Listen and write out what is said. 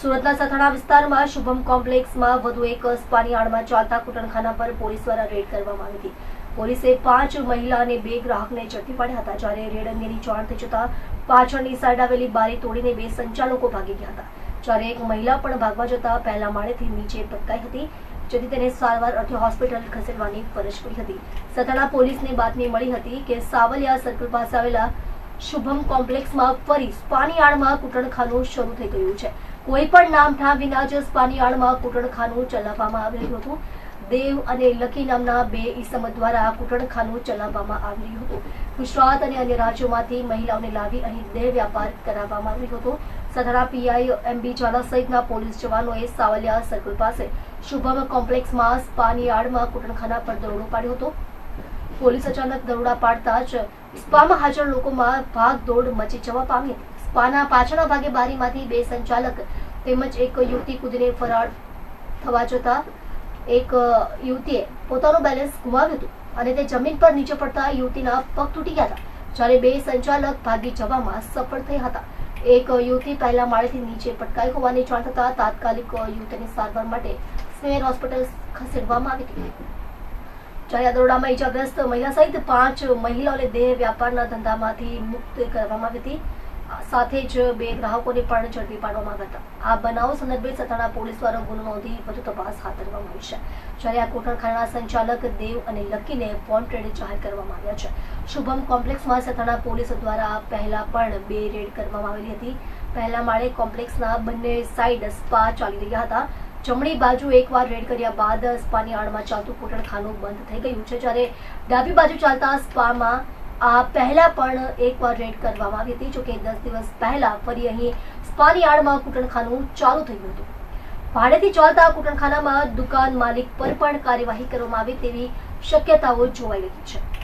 સુરતના સથાણા વિસ્તારમાં શુભમ કોમ્પ્લેક્સમાં વધુ એક સ્પાની આડમાં ચાલતા કૂટણખાના પર પોલીસ દ્વારા રેડ કરવામાં આવી હતી. પોલીસે પાંચ મહિલા અને બે ગ્રાહકને ઝડપી પાડ્યા હતા, જ્યારે રેડ અંગેની જાણ થઈ જતા પાછળની સાઈડ આવેલી બારી તોડીને બે સંચાલકો ભાગી ગયા હતા. જ્યારે એક મહિલા પણ ભાગવા જતા પહેલા માળેથી નીચે પટકાઈ હતી, જેથી તેને સારવાર અર્થે હોસ્પિટલ ખસેડવાની ફરજ પડી હતી. સથાણા પોલીસને બાતમી મળી હતી કે સાવલિયા સર્કલ પાસે આવેલા શુભમ કોમ્પ્લેક્સમાં ફરી સ્પાની આડમાં કુટણખાનું શરૂ થઈ ગયું છે. કોઈ પણ નામ વિના જ સ્પાનિયાળમાં કુટણખાનું ચલાવવામાં આવી રહ્યું હતું. દેવ અને લકી નામના બે ઈસમ દ્વારા કુટણખાનું ચલાવવામાં આવી હતું. ગુજરાત અને અન્ય રાજ્યોમાંથી મહિલાઓને લાવી અહીં દેહ વ્યાપાર કરાવવામાં આવ્યો હતો. સધારા પીઆઈ એમબી ઝાલા સહિતના પોલીસ જવાનોએ સાવલિયા સર્કલ પાસે શુભમ કોમ્પ્લેક્સમાં સ્પાની કુટણખાના પર દરોડો પાડ્યો હતો. પોલીસ અચાનક દરોડા પાડતા જ સ્પામાં હાજર લોકોમાં ભાગ દોડ મચી જવા પામી હતી. સ્પાના પાછળના ભાગે બારીમાંથી બે સંચાલક તેમજ એક યુવતી કૂદીને ફરાર થવા જતા એક યુવતીએ પોતાનું બેલેન્સ ગુમાવ્યું હતું અને તે જમીન પર નીચે પડતા યુવતીના પગ તૂટી ગયા હતા, જ્યારે બે સંચાલક ભાગી જવામાં સફળ થયા હતા. એક યુવતી પહેલા માળેથી નીચે પટકાઈ હોવાની જાણ થતા તાત્કાલિક યુવતીને સારવાર માટે સ્મેર હોસ્પિટલ ખસેડવામાં આવી હતી. જ્યારે દરોડામાં ઇજાગ્રસ્ત મહિલા સહિત પાંચ મહિલાઓને દેહ, વ્યાપારના ધંધામાંથી મુક્ત કરવામાં આવી હતી. સાથે જ બે ગ્રાહકોને પણ ઝડપી પાડવામાં આવ્યા હતા. આ બનાવ સંદર્ભે સથાણા પોલીસ દ્વારા ગુનો નોંધી વધુ તપાસ હાથ ધરવામાં આવી છે. જ્યારે આ કોટણખાના સંચાલક દેવ અને લકીને વોન્ટેડ જાહેર કરવામાં આવ્યા છે. શુભમ કોમ્પ્લેક્સમાં સથાણા પોલીસ દ્વારા પહેલા પણ બે રેડ કરવામાં આવેલી હતી. પહેલા માળે કોમ્પ્લેક્સના બંને સાઈડ સ્પા ચાલી રહ્યા હતા. જમણી બાજુ એકવાર રેડ કર્યા બાદ સ્પાની આડમાં ચાલતું કોઠણખાનું બંધ થઈ ગયું છે. જ્યારે ડાબી બાજુ ચાલતા સ્પામાં આ પહેલા પણ એકવાર રેડ કરવામાં આવી હતી જોકે દસ દિવસ પહેલા ફરી અહીં સ્પાની આડમાં કૂટણખાનું ચાલુ થયું હતું. ભાડેથી ચાલતા કૂટણખાનામાં દુકાન માલિક પર પણ કાર્યવાહી કરવામાં આવે તેવી શક્યતાઓ જોવાઈ રહી છે.